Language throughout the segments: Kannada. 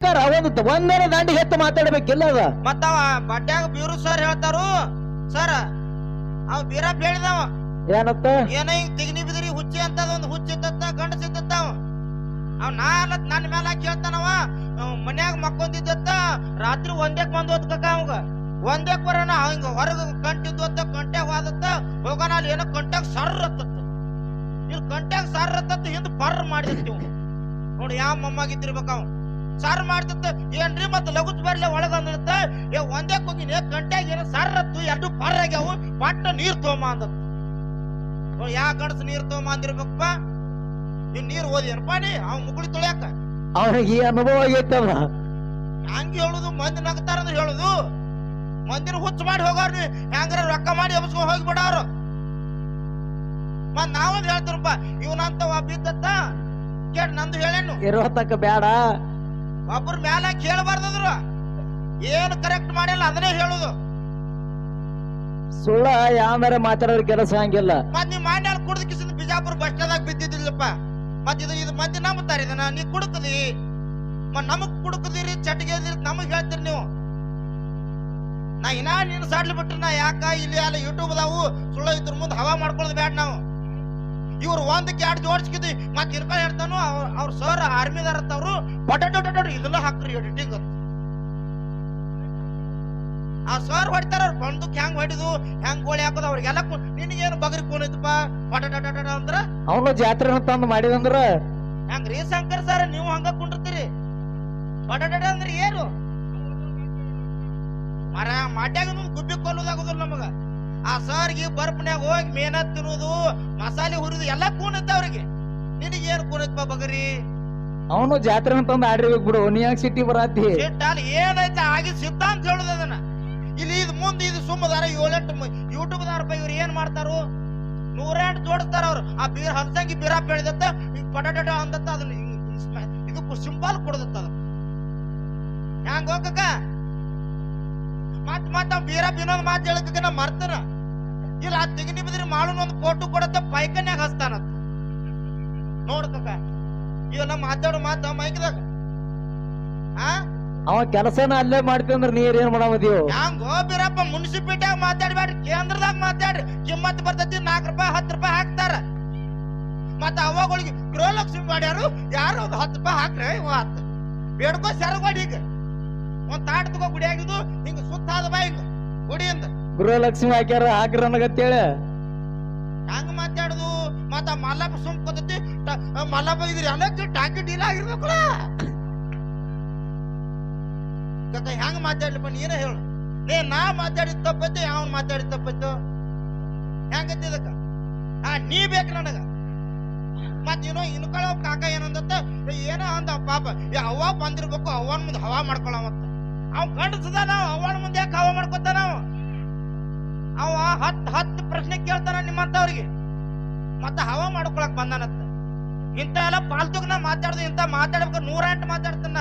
ಸರ್ ಒಂದು ಒಂದೇ ದಾಂಡಿ ಎತ್ತು ಮಾತಾಡ್ಬೇಕಿಲ್ಲ ಅದ. ಮತ್ತ ಬಡ್ಡ್ಯಾಗ ಬೀರು ಸರ್ ಹೇಳ್ತಾರು. ಸರ್ ಅವ್ ಬೀರಪ್ಪ ಹೇಳಿದವ ಏನತ್ತ? ಏನೋ ಹಿಂಗ್ ತಿಗ್ನಿ ಬಿದ್ರಿ ಹುಚ್ಚಿ ಅಂತ ಒಂದು ಹುಚ್ಚಿ ಇದ್ದತ್ತ ಗಂಡಸ ಇದ್ದತ್ತ ಅವ. ನಾ ನನ್ನ ಮೇಲೆ ಹಾಕಿ ಹೇಳ್ತಾನವ ಅವ್. ಮನ್ಯಾಗ ಮಕ್ಕೊಂದಿದ್ದತ್ತ ರಾತ್ರಿ ಒಂದೇಕ್ ಬಂದ್ ಓದ್ಕಕ ಅವಂಗ. ಒಂದೇ ಬರೋಣ ಹಿಂಗ ಹೊರಗ ಕಂಟಿದ್ದತ್ತ ಕಂಟ್ಯಾಗ ಹೋದತ್ತ ಹೋಗೋಣ ಅಲ್ಲಿ ಏನೋ ಕಂಟ್ಯಾಗ ಸರ್ ಹತ್ತತ್ತ. ಇಲ್ಲಿ ಕಂಟ್ಯಾಗ ಸರ್ರ ಹತ್ತತ್ತ ಹಿಂದ್ ಪರ್ರ ಮಾಡಿರ್ತೀವ್. ನೋಡಿ ಯಾವ ಮೊಮ್ಮಗಿದ್ದಿರ್ಬೇಕ ಅವ್. ಸಾರ್ ಮಾಡ್ತಿತ್ತ. ಏನ್ರಿ ಮತ್ತ ಲಗುತ್ ಬರ್ಲಿ ಒಳಗ ಅಂದಿರ್ತ ಏ ಒಂದೇ ಕುಂದಿನ ಗಂಟ್ಯಾಗ ಏನೋ ಸಾರ್ ಹತ್ತು ಎರಡು ಪರ್ ಆಗ್ಯಾವು. ಪಟ್ಟ ನೀರ್ ತೋಮ ನೋಡ್ ಯಾ ಗಣಸ್ ನೀರ್ ತೋಮ ಅಂದಿರ್ಬೇಕಪ್ಪ? ನೀವ್ ನೀರ್ ಓದಿಯನಪ್ಪ ನೀ? ಅವ್ ಮುಗುಳಿ ತೊಳ್ಯಾಕ. ಅವ್ರಿಗೆ ಈ ಅನುಭವ ಆಗೈತಲ್ಲ ಹಂಗ ಹೇಳುದು ಮಂದಿ ನಗ್ತಾರ ಅಂದ್ರೆ ಹೇಳುದು. ಮಂದಿನ ಹುಚ್ಚ ಮಾಡಿ ಹೋಗೋರ್ ನೀ. ಹೆಂಗಾರ ರೊಕ್ಕ ಮಾಡಿ ಎಬ್ಸ್ಕೊಂಡ್ ಹೋಗ್ಬಿಡವ್ರು ಮತ್ ನಾವೊಂದ್ ಹೇಳ್ತಿರಪ್ಪ ಇವನಂತ ಒಬ್ಬ ಇದ್ದತ್ತ ಕೇಳಿ ನಂದು ಹೇಳೇನು? ಇರೋತಕ್ಕ ಬೇಡ ಒಬ್ಬರ ಮ್ಯಾಲ ಕೇಳಬಾರ್ದ್ರು ಏನು ಕರೆಕ್ಟ್ ಮಾಡಿಲ್ಲ ಅದನ್ನೇ ಹೇಳುದು. ಸುಳ್ಳ ಯಾವ್ದಾರ ಮಾತಾಡೋದ್ರ ಕೆಲಸ ಹಂಗಿಲ್ಲ. ಮತ್ ನೀವ್ ಮಾಡ್ಯಾಳ ಕುಡ್ದ ಕಿಸಿದ ಬಿಜಾಪುರ ಬಸ್ ಸ್ಟಾಂಡ್ ಬಿದ್ದಿದ್ದಿಲ್ಲಪ್ಪ. ಮತ್ ಇದು ಇದು ಮಂದಿ ನಂಬುತ್ತಾರೆ ಇದನ್ನ ನೀ ಕುಡುಕದಿ. ಮತ್ ನಮಗ್ ಕುಡುಕದಿರಿ ಚಟಿಗೆ ನಮಗ್ ಹೇಳ್ತೀರಿ ನೀವು. ನಾ ಇನ್ನ ನೀನು ಸಾಡ್ಲಿ ಬಿಟ್ರಿ ನಾ ಯಾಕ ಇಲ್ಲಿ ಅಲ್ಲ ಯೂಟ್ಯೂಬ್ ಅದಾವು ಸುಳ್ಳ ಇದ್ರ ಮುಂದೆ ಹವಾ ನಾವು ಇವ್ರು ಒಂದಕ್ಕೆ ಎರಡು ಜೋಡಿಸ್ಕಿದ್ವಿ ಮತ್ತೆ ಇರ್ಕ ಹೇಳ್ತಾನು ಅವ್ರ ಸರ್ ಆರ್ಮಿದಾರ ಅಂತವ್ರು ಪಟ ಇದನ್ನ ಹಾಕ್ರಿ ಎಡಿಟಿಂಗ್ ಆ ಸರ್ ಹೊಡಿತಾರ ಅವ್ರು ಬಂದು ಹೆಂಗ್ ಹೊಡಿದು ಹೆಂಗ್ ಗೋಳಿ ಹಾಕೋದು ಅವ್ರಿಗೆಲ್ಲ ನಿನಗೇನು ಬಗರಿ ಕೂನ್ ಐತಪ್ಪ? ಪಟ ಅಂದ್ರ? ಅವನು ಜಾತ್ರೆ ತಂದು ಮಾಡಿದಂದ್ರ? ಹೆಂಗ್ರಿ ಶಂಕರ್ ಸರ್ ನೀವು ಹಂಗ ಕುಂಡಿರ್ತೀರಿ. ಪಟಾಟ ಅಂದ್ರೆ ಏನು? ಮರ ಮಾಡ್ಯಾಗ ಗುಬ್ಬಿ ಕೊಲ್ಲೋದಾಗುದಿಲ್ಲ ನಮಗ. ಆ ಸರ್ಗೆ ಬರ್ಪನ್ಯಾಗ ಹೋಗಿ ಮೇನತ್ ತಿನ್ನೋದು ಮಸಾಲೆ ಹುರಿದು ಎಲ್ಲ ಕೂಣತ್ತ ಅವ್ರಿಗೆ. ನಿನಗೇನು ಕೂಣತ್ ಬಗರಿ? ಅವನು ಜಾತ್ರೆ ತಂದು ಆಡಿರ್ಬೇಕು ಬಿಡು ನೀ ಯಾಕೆ ಸಿಟಿ ಬರಾತಿ ಸಿಟ್ಟಲ್ಲಿ ಏನೈತೆ ಆಗಿ ಸಿದ್ಧ ಅಂತ ಹೇಳುದು ಅದನ್ನ. ಇಲ್ಲಿ ಇದು ಮುಂದೆ ಇದು ಸುಮ್ಮದಾರ ಏಳೆಂಟು ಯೂಟ್ಯೂಬ್ ದಾರಪ್ಪ ಇವ್ರು ಏನ್ ಮಾಡ್ತಾರು? ನೂರೆಂಟು ಜೋಡಿಸ್ತಾರ ಅವ್ರು. ಆ ಬೀರ್ ಹಲ್ಸಂಗಿ ಬೀರ ಬೆಳೆದತ್ತ ಪಟಾಟ ಅಂದತ್ತ ಅದನ್ನ ಇದು ಸಿಂಬಲ್ ಕೊಡದತ್ತ ಅದು. ಹ್ಯಾಂಗ ಹೋಗಕ್ಕ? ಮತ್ ಮತ್ ಬೀರಪ್ಪ ಬೀರಾಪ್ ಇನ್ನೊಂದು ಮಾತು ಹೇಳಕ್ಕ ನಾ ಮರ್ತನ. ಇಲ್ಲ ಆ ತೆಗಿನಿ ಬಿದ್ರಿ ಮಾಡು ಒಂದು ಫೋಟೋ ಕೊಡತ್ತ ಪೈಕನ್ಯಾಗ ಹಚ್ತಾನತ್ತ ನೋಡ್ತಕ ಇವ್ ನಮ್ ಮಾತಾಡೋ ಮಾತ ಮೈಕ್ದಾಗ. ಆ? ಅವ ಕೆಲಸನ ಅಲ್ಲೇ ಮಾಡ್ತೀವಿ ಅಂದ್ರ ನೀರ್ ಏನ್ ಮಾಡಾಮದೀವು ಹ್ಯಾಂಗೋ ಬೀರಪ್ಪ ಮುನ್ಸಿಪಿಲ್ಟಿಯಾಗ ಮಾತಾಡ್ಬೇಡ್ರಿ ಕೇಂದ್ರದಾಗ ಮಾತಾಡ್ರಿ. ಕಿಮ್ಮತ್ ಬರ್ತೈತಿ ನಾಲ್ಕು ರೂಪಾಯಿ ಹತ್ತು ರೂಪಾಯಿ ಹಾಕ್ತಾರ. ಮತ್ತ ಅವಾಗಳಿಗೆ ಗೃಹಲಕ್ಷ್ಮಿ ಮಾಡ್ಯಾರು ಯಾರು ಒಂದು ಹತ್ತು ರೂಪಾಯಿ ಹಾಕ್ರಿ ಹತ್ತು. ಬೇಡ್ಕೋ ಸೆರಗೋಡಿ ಈಗ. ಒಂದ್ ತಾಟ್ ತಗೋ ಗುಡಿ ಆಗಿದ್ದು ಹಿಂಗ ಸುತ್ತ ಆದ ಬಾ ಹಿಂಗ ಗುಡಿಯಿಂದ ಗೃಹಲಕ್ಷ್ಮಿ ಹಾಕ್ಯಾರ ಹಾಕ್ರ ನನಗತ್ತೇಳಿ ಹಂಗ ಮಾತಾಡುದು ಮತ್ತ ಮಲ್ಲಪ್ಪ ಸುಮ್ ಕೂತೈತಿ ಮಲ್ಲಪ್ಪ ಇದ್ರಿ ಎಲ್ಲ ಟಾಕಿ ಡೀಲ್ ಆಗಿರ್ಬೇಕಲ್ಲ. ಕಕ್ಕ ಹೆಂಗ ಮಾತಾಡ್ಲಿಪ್ಪ ನೀನೇ ಹೇಳು. ಏ ನಾ ಮಾತಾಡಿದ ತಪ್ಪತ್ತು ಅವ್ನ ಮಾತಾಡಿದ ತಪ್ಪತ್ತು ಹೆಂಗತ್ತಿ ಇದಕ್ಕ? ಹಾ ನೀ ಬೇಕ ನನಗ. ಮತ್ ಏನೋ ಇನ್ಕೊಳ್ಳೋ ಕಾಕ ಏನಂದತ್ತ ಏನೋ ಅಂದ ಪಾಪ ಯಾವ ಅವ್ವ ಬಂದಿರ್ಬೇಕು ಅವನ್ ಮುಂದೆ ಹವಾ ಮಾಡ್ಕೊಳವತ್ತ ಅವ್ ಗಂಡಸದ ನಾವು, ಅವ್ವನ ಮುಂದೆ ಕಾವ ಮಾಡ್ಕೊತಾನ ಅವ ಅವ ಹತ್ ಹತ್ತು ಪ್ರಶ್ನೆ ಕೇಳ್ತಾನ ನಿಮ್ಮಂತವ್ರಿಗೆ ಮತ್ತ ಹವಾ ಮಾಡ್ಕೊಳಕ್ ಬಂದಾನತ್ತ ಇಂತ ಎಲ್ಲ ಪಾಲ್ತುಗ್ ನಾ ಮಾತಾಡ್ದು ಇಂತ ಮಾತಾಡ್ಬೇಕು ನೂರ ಎಂಟು ಮಾತಾಡ್ತಾನ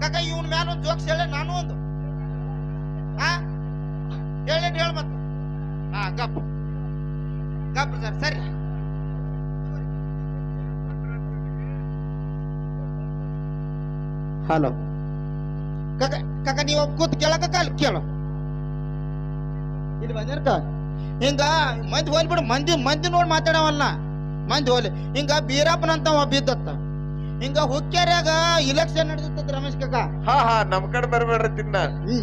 ಕಾಕ, ಇವನ್ ಮ್ಯಾಲ ಒಂದ್ ಜೋಕ್ಸ್ ಹೇಳಿ ನಾನು ಒಂದು. ಹಾ ಹೇಳಿ ಹೇಳ ಮತ್ತ. ಹಾ ಗಪ್. ಗಪ್ ಸರ್, ಸರಿ. ಹಲೋ. ಕಾಕ ಕಾಕ ನೀವು ಕೂತ್ ಕೇಳಕ ಅಲ್ಲಿ ಕೇಳು ಇಲ್ಲಿ ಬಂದಿರ್ಕ ಹಿಂಗ ಮಂದಿ ಹೋಲ್ ಬಿಡು ಮಂದಿ ಮಂದಿ ನೋಡಿ ಮಾತಾಡವಲ್ಲ ಮಂದಿ ಹೋಲಿ ಹಿಂಗ ಬೀರಪ್ಪನಂತ ಒಬ್ಬ ಇದ್ದತ್ತ ಹಿಂಗ ಹುಕ್ಕೇರ್ಯಾಗ ಇಲೆಕ್ಷನ್ ನಡೆದಿತ್ತ ರಮೇಶ್ ಕಾಕ ಹಾ ಹಾ ನಮ್ ಕಡೆ ಬರ್ಬೇಡ್ರಿ ತಿನ್ನ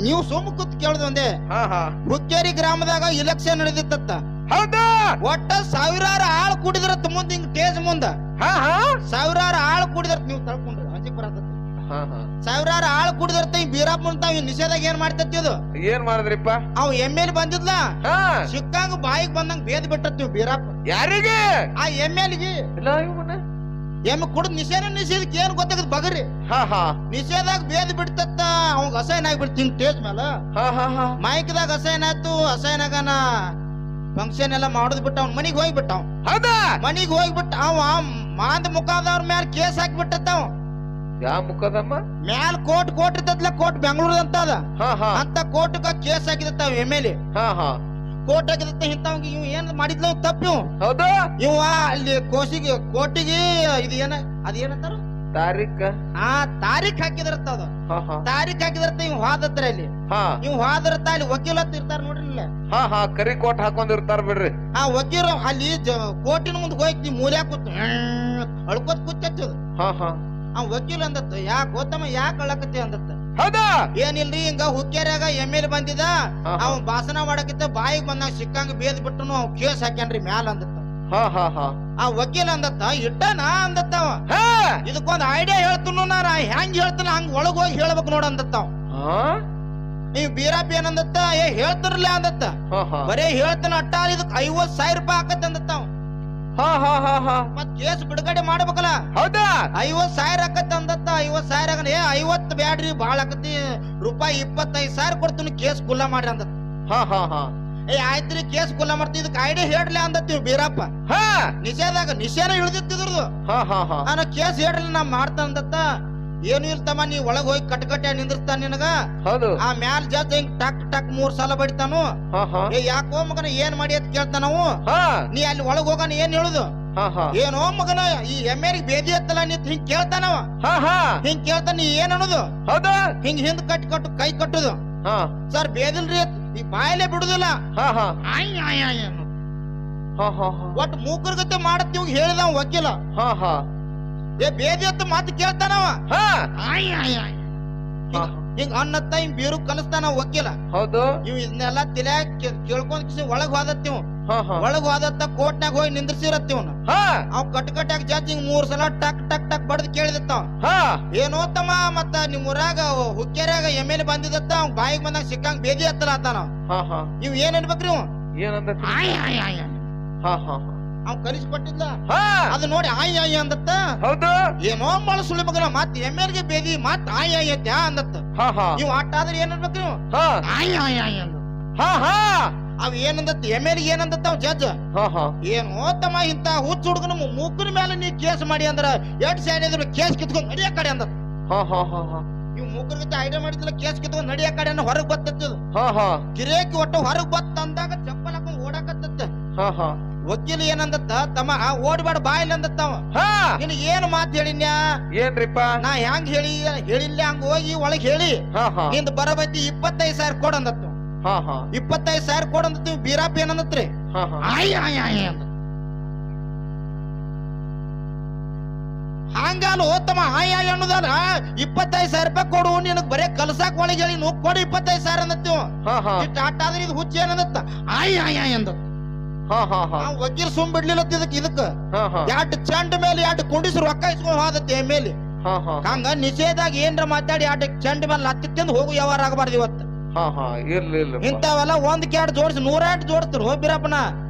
ನೀವು ಸುಮ್ ಕೂತ್ ಕೇಳ್ದು ಒಂದೇ ಹಾ ಹಾ ಹುಕ್ಕೇರಿ ಗ್ರಾಮದಾಗ ಇಲೆಕ್ಷನ್ ನಡೆದಿತ್ತ ಹೌದಾ? ಒಟ್ಟ ಸಾವಿರಾರು ಆಳ್ ಕೂಡಿದ್ರತ್ ಮುಂದ ಹಿಂಗ್ ಟೇಜ್ ಮುಂದ. ಹಾ ಹಾ. ಸಾವಿರಾರು ಆಳು ಕುಡಿದಿರತ್ ನೀವು ತಳ್ಕೊಂಡ್ರಿ. ಸಾವಿರಾರು ಆಳ್ ಕುಡ್ದಿರ್ತ ಈ ಬೀರಪ್ಪ ಅಂತ ಇವ್ ನಿಷೇಧಾಗ ಏನ್ ಮಾಡ್ತತಿ ಅದು ಏನ್ ಮಾಡಿದ್ರಿಪ್ಪ? ಅವ್ ಎಂ ಎಲ್ ಬಂದಿದ್ಲ? ಹಾ. ಸಿಕ್ಕಂಗ ಬಾಯಿಗೆ ಬಂದಂಗ ಬೇದ್ ಬಿಟ್ಟತ್ತೀವಿ ಬೀರಪ್ಪ. ಯಾರಿಗೆ? ಆ ಎಂ ಇಲ್ಲ ಇವನ. ಎಮ್ಮೆ ನಿಷೇಧ ನಿಷೇಧ ನಿಷೇಧಕ್ಕೆ ಏನ್ ಗೊತ್ತಾಗದ್ ಬಗರಿ? ಹಾ ಹಾ. ನಿಷೇಧಾಗ ಬೇದ್ ಬಿಡ್ತತ್ತ ಅವಂಗ ಅಸಹ್ಯನ ಆಗ್ಬಿಡ್ತು ಹಿಂಗ್ ಟೇಜ್ ಮೇಲೆ ಹಾ ಹಾ ಹಾ. ಮೈಕ್ದಾಗ ಅಸಹ್ಯನ ಆಯ್ತು ಅಸಹ್ಯನಾಗನ ಫಂಕ್ಷನ್ ಎಲ್ಲ ಮಾಡೋದ್ ಬಿಟ್ಟ ಅವ್ನ ಮನಿಗ್ ಹೋಗ್ಬಿಟ್ಟ ಅವ್ ಹೌದಾ? ಮನಿಗ್ ಹೋಗ್ಬಿಟ್ಟ ಅವ ಮಾಂದ ಮುಖಾದವ್ರ ಮ್ಯಾಲ ಕೇಸ್ ಹಾಕ್ಬಿಟ್ಟತ್ತ ಅವ ಯಾ ಮುಖದಮ್ಮ? ಮ್ಯಾಲ ಕೋಟ್ ಕೋಟ್ ಇರ್ತತ್ಲ ಕೋಟ್ ಬೆಂಗಳೂರದಂತ ಅದ. ಹಾ ಹಾ. ಅಂತ ಕೋರ್ಟ್ಗ ಕೇಸ್ ಹಾಕಿದತ್ತ ಅವ್ ಎಂ ಎಲ್ ಎ. ಹಾ ಹಾ. ಕೋರ್ಟ್ ಹಾಕಿದತ್ತ ಇಂಥವ್ಗೆ ಇವ್ ಏನ್ ಮಾಡಿದ್ಲ ತಪ್ಪು ಹೌದು? ಇವ ಅಲ್ಲಿ ಕೋಸಿಗೆ ಕೋರ್ಟಿಗೆ ಇದು ಏನ ಅದ ಏನಂತಾರ? ತಾರೀಖ ಆ ತಾರೀಖ್ ಹಾಕಿದಿರತ್ತ ಅದು. ಹಾ ಹಾ. ತಾರೀಖ್ ಹಾಕಿದಿರತ್ತ ಇವ್ ಹಾದತ್ರ ಅಲ್ಲಿ. ಹಾ. ಇವ್ ಹಾದಿರ್ತ ಅಲ್ಲಿ ವಕೀಲತ್ ಇರ್ತಾರ ನೋಡ್ರಿ ಇಲ್ಲ ಹಾ ಹಾ. ಕರಿ ಕೋಟ್ ಹಾಕೊಂಡಿರ್ತಾರ ಬಿಡ್ರಿ. ಆ ವಕೀಲ ಅಲ್ಲಿ ಜ- ಕೋರ್ಟಿನ ಮುಂದೆ ಹೋಗಿ ಮೂಲ್ಯಾಗ ಕೂತ್ ಅಳ್ಕೋತ್ ಕೂತ್ ಹಾ ಹಾ. ಆ ವಕೀಲ್ ಅಂದತ್ತ ಯಾಕ ಗೊತ್ತಮ್ಮ ಯಾಕ ಅಳಕತ್ತಿ ಅಂದತ್ತ? ಹೌದಾ? ಏನಿಲ್ರಿ ಹಿಂಗ ಹುಕ್ಕೇರ್ಯಾಗ ಎಂ ಎಲ್ ಬಂದಿದ. ಅವ್ ಭಾಷಣ ಮಾಡಕತ್ತ ಬಾಯಿಗೆ ಬಂದಾಗ ಸಿಕ್ಕಂಗ ಬೇದ್ ಬಿಟ್ಟನು ಅವ್ ಕೇಸ್ ಹಾಕ್ಯಾನ್ರಿ ಮ್ಯಾಲ ಅಂದತ್ತ. ಆ ವಕೀಲ್ ಅಂದತ್ತ ಇಟ್ಟನ ನಾ ಅವ. ಹಾ! ಇದಕ್ಕೊಂದ್ ಐಡಿಯಾ ಹೇಳ್ತನು ನಾ ಹೆಂಗ್ ಹೇಳ್ತಾನ ಹಂಗ ಒಳಗ್ ಹೋಗಿ ಹೇಳ್ಬೇಕು ನೋಡ ಅಂದತ್ತವ ಅವ. ನೀವ್ ಬೀರಾಪಿ ಏನಂದತ್ತ ಏ ಹೇಳ್ತಿರ್ಲ ಅಂದತ್ತ. ಬರೇ ಹೇಳ್ತಾನ ಅಟ್ಟ ಇದಕ್ ಐವತ್ ಸಾವಿರ ರೂಪಾಯಿ ಆಕತ್ತ ಅಂದತ್ತವ್ ಅವ. ಹಾ ಹಾ ಹಾ ಹಾ. ಮತ್ ಕೇಸ್ ಬಿಡುಗಡೆ ಮಾಡ್ಬೇಕಲ್ಲ? ಹೌದಾ? ಐವತ್ ಸಾವಿರ ಆಕತಿ ಅಂದತ್ತ ಐವತ್ ಸಾವಿರ ಆಗನ ಏ ಐವತ್ ಬ್ಯಾಡ್ರಿ ಬಾಳ ಆಕತಿ ರೂಪಾಯಿ ಇಪ್ಪತ್ತೈದ್ ಸಾವಿರ ಕೊಡ್ತೀನಿ ಕೇಸ್ ಕುಲ್ಲ ಮಾಡ್ರಿ ಅಂದತ್ ಹಾ ಹಾ ಹಾ. ಏ ಆಯ್ತ್ರಿ ಕೇಸ್ ಕುಲ್ಲ ಮಾಡ್ತಿ ಇದಕ್ ಐಡಿಯಾ ಹೇಳ್ಲಿ ಅಂದತ್ತೀವಿ ಬೀರಪ್ಪ. ಹಾ. ನಿಷೇಧಾಗ ನಿಷೇನ ಇಳ್ದಿತ್ತಿದ್ರದು ಹಾ ಹಾ ಹಾ. ನಾನು ಕೇಸ್ ಹೇಳ್ರಿ ನಾ ಮಾಡ್ತಾ ಏನು ಇಲ್ತಮ್ಮ ನೀ ಒಳಗ್ ಹೋಗಿ ಕಟ್ಕಟ್ಟೆ ನಿಂದಿರ್ತಾನ ನಿನಗ? ಹೌದು. ಆ ಮ್ಯಾಲ ಜಡ್ಜ್ ಹಿಂಗ್ ಟಕ್ ಟಕ್ ಮೂರ್ ಸಲ ಬಡಿತಾನು? ಏ ಯಾಕೋ ಮಗನ ಏನ್ ಮಾಡಿ ಅಂತ ಕೇಳ್ತಾನವು ನಾವು? ನೀ ಅಲ್ಲಿ ಒಳಗ್ ಹೋಗನ್ ಏನ್ ಹೇಳುದು? ಏನೋ ಮಗನ ಈ ಎಮ್ಮೆರಿಗೆ ಬೇದಿ ಎತ್ತಲ್ಲ ನಿಂತ ಹಿಂಗ್ ಕೇಳ್ತಾನವ ಹಿಂಗ್ ಕೇಳ್ತಾನ ನೀ ಏನ್ ಅನ್ನೋದು? ಹೌದಾ. ಹಿಂಗ್ ಹಿಂದ್ ಕಟ್ ಕಟ್ಟು ಕೈ ಕಟ್ಟುದು? ಹಾ. ಸರ್ ಬೇದಿಲ್ರಿ ಈ ಬಾಯಲ್ಲೇ ಬಿಡುದಿಲ್ಲ. ಒಟ್ ಮೂಕರ್ ಆಯ್ ಆಯ್ ಹೇಳಿದ ಅನ್ನೋದು. ಹಾ ಹಾ ಹಾ. ಒಟ್ಟು ಮೂಕರ್ಗತೆ ಮಾಡತ್ತೀವ್ ಹೇಳಿದವ ವಕೀಲ. ಹಾ ಹಾ. ಏ ಬೇದಿ ಎತ್ತ ಮಾತು ಕೇಳ್ತಾನವ. ಹಾ. ಆಯ್ ಆಯ್ ಆಯ್. ಹಾ. ಅನ್ನತ್ತ ಹಿಂಗ್ ಬೀರು ಕನಸ್ತಾನ ವಕೀಲ ಹೌದು. ಇವ್ ಇದನ್ನೆಲ್ಲ ತಲ್ಯಾಗ ಕೇಳ್ಕೊಂಡ್ ಕಿಸಿ ಒಳಗ್ ಹೋದತ್ತೀವ್ ಒಳಗ್ ಹೋದತ್ತ ಕೋರ್ಟ್ನಾಗ ಹೋಗಿ ನಿಂದ್ರಿಸಿರತ್ತೀವ್ನ ಹಾ. ಅವ್ ಕಟ್ ಕಟ್ಟಾಗ ಜಡ್ಜ್ ಹಿಂಗ್ ಮೂರ್ ಸಲ ಟಕ್ ಟಕ್ ಟಕ್ ಬಡದ್ ಕೇಳಿದತ್ತ ಹಾ. ಏನೋ ತಮ್ಮ ಮತ್ತ ನಿಮ್ ಊರಾಗ ಹುಕ್ಕೇರಾಗ ಎಂ ಎಲ್ ಬಂದಿದತ್ತ ಅವ್ ಬಾಯಿಗೆ ಬಂದಾಗ ಸಿಕ್ಕಂಗ್ ಬೇದಿ ಹತ್ತಲ ಆತಾನ ಇವ್ ಏನ್ ಅನ್ಬೇಕ್ರಿ ಇವ್ ಏನಂದ ಅವ್ ಕಲಿಸಿ ಕೊಟ್ಟಿದ್ಲ ಹಾ. ಅದು ನೋಡಿ ಆಯಿ ಆಯ್ ಅಂದತ್ತ. ಹೌದು. ಏನೋ ಮಾಡ ಸುಳಿ ಮಗನ ಮತ್ ಎಂ ಎಲ್ಗೆ ಬೇದಿ ಮತ್ ಆಯ್ ಆಯ್ ಅಂತ ಅಂದತ್ತ. ಹಾ ಹಾ. ಇವ್ ಆಟ ಆದ್ರೆ ಏನ್ ಅನ್ಬೇಕು ನೀವು? ಹಾ. ಆಯ್ ಆಯ್ ಆಯ್ ಅಂದ ಹಾ ಹಾ. ಅವ್ ಏನಂದತ್ತ ಎಂ ಎಲ್ ಏನಂದತ್ತ ಅವ್ ಜಡ್ಜ್? ಹಾ ಹಾ. ಏನೋ ತಮ್ಮ ಇಂತ ಹುಚ್ಚ ಹುಡುಗನ ಮುಗ್ಗನ ಮೇಲೆ ನೀ ಕೇಸ್ ಮಾಡಿ ಅಂದ್ರ ಎರಡ್ ಸೈಡ್ ಇದ್ರ ಕೇಸ್ ಕಿತ್ಕೊಂಡ್ ನಡಿಯ ಕಡೆ ಅಂದ ಹಾ ಹಾ ಹಾ ಹಾ. ಇವ್ ಮೂಕರ್ಗಿಂತ ಐಡಿಯಾ ಮಾಡಿದ್ರ ಕೇಸ್ ಕಿತ್ಕೊಂಡ್ ನಡಿಯ ಕಡೆ ಅನ್ನೋ ಹೊರಗ್ ಬತ್ತದ ಹಾ ಹಾ. ಗಿರೇಕಿ ಒಟ್ಟು ಹೊರಗ್ ಬತ್ತ ಅಂದಾಗ ಚಪ್ಪಲ್ ಹಾಕೊಂಡ್ ಓಡಾಕತ್ತ ಹಾ ಹಾ. ವಕೀಲ ಏನಂದತ್ತ? ತಮ್ಮ ಓಡ್ಬೇಡ ಬಾಯಿಲ್ ಅಂದತ್ತವ ಹಾ. ನಿನಗ್ ಏನ್ ಮಾತ್ ಹೇಳಿನ್ಯಾ? ಏನ್ರಿಪ್ಪ? ನಾ ಹೆಂಗ್ ಹೇಳಿ ಹೇಳಿಲ್ಲ ಹಂಗ ಹೋಗಿ ಒಳಗ್ ಹೇಳಿ. ನಿಂದ ಬರಬತ್ತಿ ಇಪ್ಪತ್ತೈದ್ ಸಾವಿರ ಕೊಡ ಅಂದತ್ತ. ಹಾ ಹಾ. ಇಪ್ಪತ್ತೈದ್ ಸಾವಿರ ಕೊಡಂದತ್ತು ನೀವು ಬೀರಾಪ್ ಏನಂದತ್ರಿ ಆಯ್ ಆಯ್ ಆಯ್ ಅಂದ. ಹಂಗಾಲು ತಮ್ಮ ಆಯ್ ಆಯ್ ಅನ್ನೋದಲ್ಲ ಇಪ್ಪತ್ತೈದು ಸಾವಿರ ರೂಪಾಯಿ ಕೊಡು ನಿನಗ್ ಬರೇ ಕಲ್ಸಾಕ್ ಒಳಗೆ ಹೇಳಿ ನೋವು ಕೊಡು ಇಪ್ಪತ್ತೈದ್ ಸಾವಿರ ಅಂದತ್ತೀವ್ ಇಷ್ಟ ಆಟ ಆದ್ರೆ ಇದು ಹುಚ್ಚ ಏನಂದತ್ತ? ಆಯ್ ಆಯ್ ಆಯ್ ಅಂದ ಹಾ ಹಾ ಹಾ ಆ ವಕೀಲ್ ಸುಮ್ ಬಿಡ್ಲಿಲ್ಲ ಇದಕ್ ಇದಕ್ಕ. ಎರಡು ಚಂಡ್ ಮೇಲೆ ಎರಡು ಕುಂಡಿಸ್ ರೊಕ್ಕ ಇಸ್ಕೊಂಡ್ ಹೋದತ್ತೆ ಮೇಲೆ. ಹಾ ಹಾ. ಹಂಗ ನಿಷೇಧಾಗ ಏನ್ರ ಮಾತಾಡಿ ಎರಡು ಚಂಡ್ ಮೇಲೆ ಹತ್ತಿ ತಿಂದು ಹೋಗು ವ್ಯವಹಾರ ಆಗಬಾರ್ದು ಇವತ್ತು. ಇಂಥವೆಲ್ಲ ಒಂದ್ ಕ್ಯಾಡ್ ಜೋಡಿಸಿ ನೂರಾಟ್ ಜೋಡಿಸ್ತಾರ ಹೋ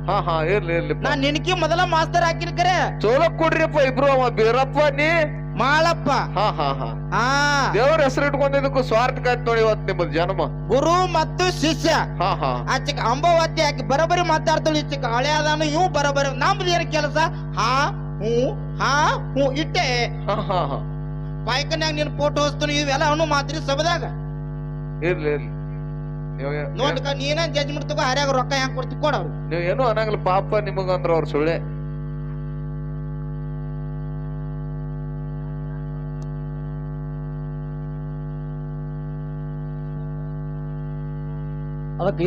ಹಾ ಹಾ. ಇರ್ಲಿ ಇರ್ಲಿ ನಾ ನಿನಕಿ ಮೊದಲ ಮಾಸ್ತರ್ ಹಾಕಿನ ಕರೆ ಚೋಲ ಕೊಡ್ರಿಪ್ಪ ಇಬ್ರು ಅವ ಬೀರಪ್ಪ ನೀ. ಮಾಳಪ್ಪ. ಹಾ ಹಾ ಹಾ. ಹಾ ದೇವ್ರ ಹೆಸರು ಇಟ್ಕೊಂಡಿದ್ದಕ್ಕೂ ಸ್ವಾರ್ಥ ಆಯ್ತು ನೋಡಿ ಇವತ್ತು ನಿಮ್ಮ ಜನ್ಮ. ಗುರು ಮತ್ತು ಶಿಷ್ಯ. ಹಾ ಹಾ. ಆಚಿಕ ಅಂಬವತಿ ಆಕಿ ಬರಬರಿ ಮಾತಾಡ್ತಾಳು ಚಿಕ್ಕ ಹಳೆ ಅದಾನು ಇವ್ ಬರಬರಿ. ನಮ್ದು ಏನ್ ಕೆಲಸ? ಹಾ ಹ್ಞೂ ಹಾ ಹ್ಞೂ ಇಟ್ಟೆ. ಹಾ ಹಾ ಹಾ. ಪಾಯ್ಕನ್ಯಾಗ ನಿನ್ ಫೋಟೋ ಹೋಸ್ತಾನೆ ಇವೆಲ್ಲ ಅವನು ಮಾತ್ರಿ ಸಬದಾಗ ಇರ್ಲಿ ಇರ್ಲಿ. ನೀವು ನೋಡ್ಕ ನೀನ ಜಜ್ಮೆಂಟ್ ತಗೋ ಹರ್ಯಾಗ ರೊಕ್ಕ ಹೆಂಗ್ ಕೊಡ್ತಿ? ಕೊಡವ್ರು. ನೀವು ಏನೋ ಅನ್ನಂಗಿಲ್ಲ ಪಾಪ ನಿಮಗಂದ್ರ ಅವ್ರ ಸುಳ್ಳೆ. رل